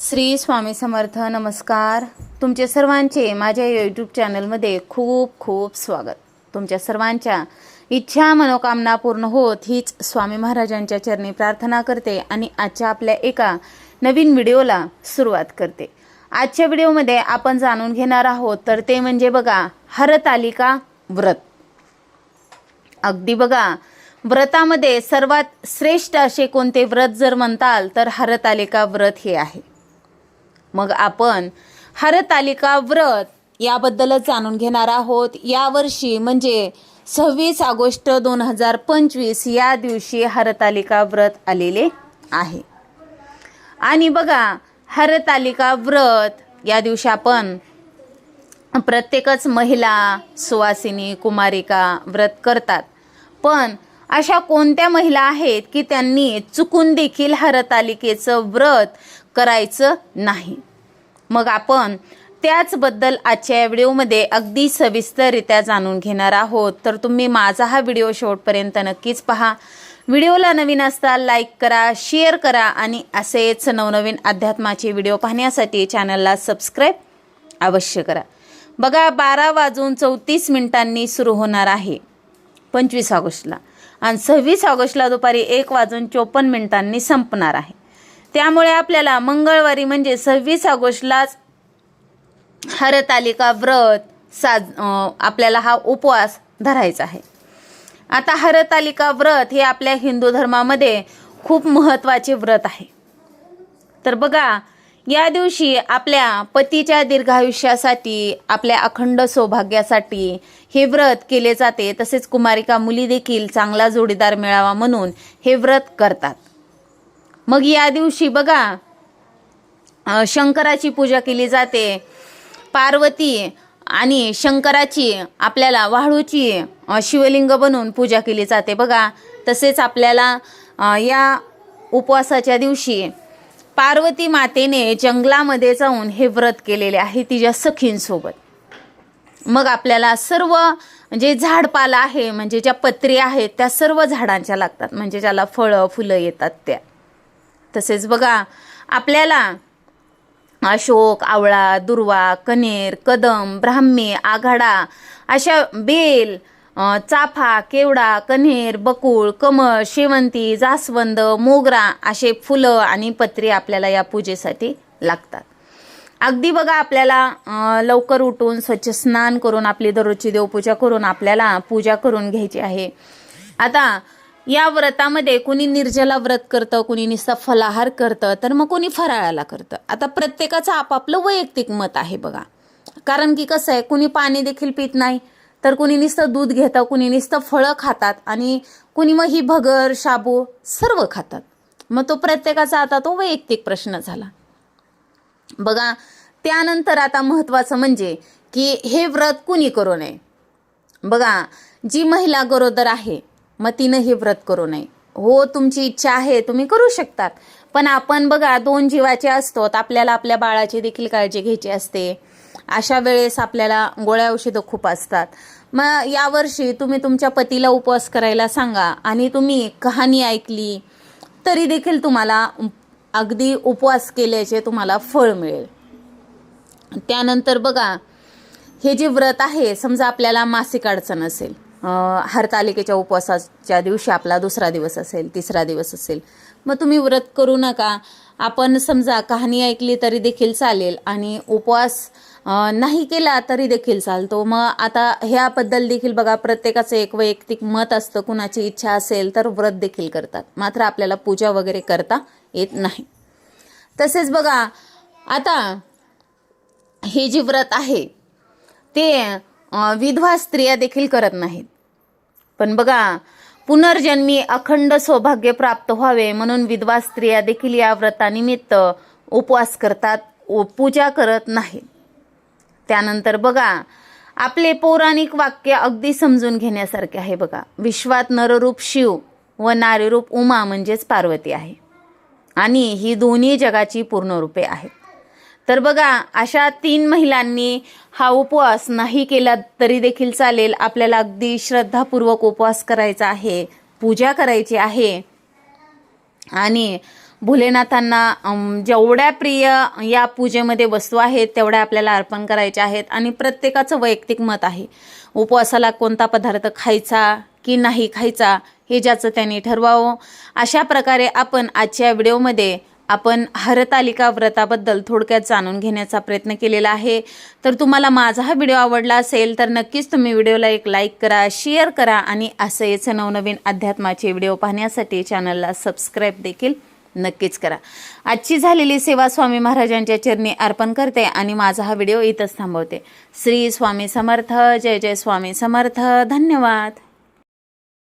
श्री स्वामी समर्थ नमस्कार. तुमचे सर्वांचे माझ्या यूट्यूब चॅनलमध्ये खूप खूप स्वागत. तुमच्या सर्वांच्या इच्छा मनोकामना पूर्ण होत हीच स्वामी महाराजांच्या चरणी प्रार्थना करते आणि आजच्या आपल्या एका नवीन व्हिडिओला सुरुवात करते. आजच्या व्हिडिओमध्ये आपण जाणून घेणार आहोत तर ते म्हणजे बघा हरतालिका व्रत. अगदी बघा व्रतामध्ये सर्वात श्रेष्ठ असे कोणते व्रत जर म्हणताल तर हरतालिका व्रत हे आहे. मग आपण हरतालिका व्रत याबद्दलच जाणून घेणार आहोत. यावर्षी म्हणजे सव्वीस ऑगस्ट दोन हजार पंचवीस या दिवशी हरतालिका व्रत आलेले आहे. आणि बघा हरतालिका व्रत या दिवशी आपण प्रत्येकच महिला सुवासिनी कुमारिका व्रत करतात. पण अशा कोणत्या महिला आहेत की त्यांनी चुकून देखील हरतालिकेचं व्रत करायचं नाही? मग आपण त्याचबद्दल आजच्या या व्हिडिओमध्ये अगदी सविस्तररित्या जाणून घेणार आहोत. तर तुम्ही माझा हा व्हिडिओ शेवटपर्यंत नक्कीच पहा. व्हिडिओला नवीन असताल लाईक करा शेअर करा आणि असेच नवनवीन अध्यात्माचे व्हिडिओ पाहण्यासाठी चॅनलला सबस्क्राईब अवश्य करा. बघा बारा वाजून चौतीस मिनिटांनी सुरू होणार आहे पंचवीस ऑगस्टला आणि सव्वीस ऑगस्टला दुपारी एक वाजून चोपन्न मिनिटांनी संपणार आहे. त्यामुळे आपल्याला मंगळवारी म्हणजे सव्वीस ऑगस्टलाच हरतालिका व्रत साज आपल्याला हा उपवास धरायचा आहे. आता हरतालिका व्रत हे आपल्या हिंदू धर्मामध्ये खूप महत्त्वाचे व्रत आहे. तर बघा या दिवशी आपल्या पतीच्या दीर्घायुष्यासाठी आपल्या अखंड सौभाग्यासाठी हे व्रत केले जाते. तसेच कुमारिका मुली देखील चांगला जोडीदार मिळावा म्हणून हे व्रत करतात. मग या दिवशी बघा शंकराची पूजा केली जाते. पार्वती आणि शंकराची आपल्याला वाळूची शिवलिंग बनवून पूजा केली जाते बघा. तसेच आपल्याला या उपवासाच्या दिवशी पार्वती मातेने जंगलामध्ये जाऊन हे व्रत केलेले आहे तिच्या सखींसोबत. मग आपल्याला सर्व जे झाडपाला आहे म्हणजे ज्या पत्री आहेत त्या सर्व झाडांच्या लागतात. म्हणजे ज्याला फळं फुलं येतात त्या. तसेच बघा आपल्याला अशोक आवळा दुर्वा कनेर कदम ब्राह्मी आघाडा अशा बेल चाफा केवडा कन्हेर बकुळ कमळ शेवंती जास्वंद मोगरा असे फुलं आणि पत्रे आपल्याला या पूजेसाठी लागतात. अगदी बघा आपल्याला लवकर उठून स्वच्छ स्नान करून आपली दररोजची देवपूजा करून आपल्याला पूजा करून घ्यायची आहे. आता या व्रतामध्ये कुणी निर्जला व्रत करतं कुणी नुसतं फलाहार करतं तर मग कोणी फराळाला करतं. आता प्रत्येकाचं आपापलं वैयक्तिक मत आहे बघा. कारण की कसं आहे कुणी पाणी देखील पित नाही तर कुणी नुसतं दूध घेतं कुणी नुसतं फळं खातात आणि कुणी मग ही भगर शाबू सर्व खातात. मग तो प्रत्येकाचा आता तो वैयक्तिक प्रश्न झाला. बघा त्यानंतर आता महत्त्वाचं म्हणजे की हे व्रत कुणी करू नये? बघा जी महिला गरोदर आहे मग तिनं हे व्रत करू नये. हो तुमची इच्छा आहे तुम्ही करू शकतात. पण आपण बघा दोन जीवाचे असतो तर आपल्याला आपल्या बाळाची देखील काळजी घ्यायची असते. अशा वेळेस आपल्याला गोळ्या औषधं खूप असतात. मग यावर्षी तुम्ही तुमच्या पतीला उपवास करायला सांगा. आणि तुम्ही कहाणी ऐकली तरी देखील तुम्हाला अगदी उपवास केल्याचे तुम्हाला फळ मिळेल. त्यानंतर बघा हे जे व्रत आहे समजा आपल्याला मासिक अडचण असेल हरतालिकेच्या उपवासाच्या दिवशी आपला दुसरा दिवस असेल तिसरा दिवस असेल. मग तुम्ही व्रत करू नका. आपण समजा कहाणी ऐकली तरी देखील चालेल आणि उपवास नाही केला तरी देखील चालतो. मग आता ह्याबद्दल देखील बघा प्रत्येकाचं एक वैयक्तिक मत असतं कुणाची इच्छा असेल तर व्रत देखील करतात. मात्र आपल्याला पूजा वगैरे करता येत नाही. तसेच बघा आता हे जे व्रत आहे ते विधवा स्त्रिया देखील करत नाहीत. पण बघा पुनर्जन्मी अखंड सौभाग्य प्राप्त व्हावे म्हणून विधवा स्त्रिया देखील या व्रतानिमित्त उपवास करतात पूजा करत नाहीत. त्यानंतर बघा आपले पौराणिक वाक्य अगदी समजून घेण्यासारखे आहे बघा. विश्वात नररूप शिव व नारीरूप उमा म्हणजेच पार्वती आहे. आणि ही दोन्ही जगाची पूर्णरूपे आहेत. तर बघा अशा तीन महिलांनी हा उपवास नाही केला तरी देखील चालेल. आपल्याला अगदी श्रद्धापूर्वक उपवास करायचा आहे पूजा करायची आहे. आणि भोलेनाथांना जेवढ्या प्रिय या पूजेमध्ये वस्तू आहेत तेवढ्या आपल्याला अर्पण करायच्या आहेत. आणि प्रत्येकाचं वैयक्तिक मत आहे उपवासाला कोणता पदार्थ खायचा की नाही खायचा हे ज्याचं त्यांनी ठरवावं. अशा प्रकारे आपण आजच्या व्हिडिओमध्ये आपण हरतालिका व्रताबद्दल थोडक्यात जाणून घेण्याचा प्रयत्न केलेला आहे. तर तुम्हाला माझा हा व्हिडिओ आवडला असेल तर नक्कीच तुम्ही व्हिडिओला एक लाईक करा शेअर करा आणि असेच नवनवीन अध्यात्माचे व्हिडिओ पाहण्यासाठी चॅनलला सबस्क्राईब देखील नक्कीच करा. आजची झालेली सेवा स्वामी महाराजांच्या चरणी अर्पण करते आणि माझा हा व्हिडिओ इथंच थांबवते. श्री स्वामी समर्थ जय जय स्वामी समर्थ धन्यवाद.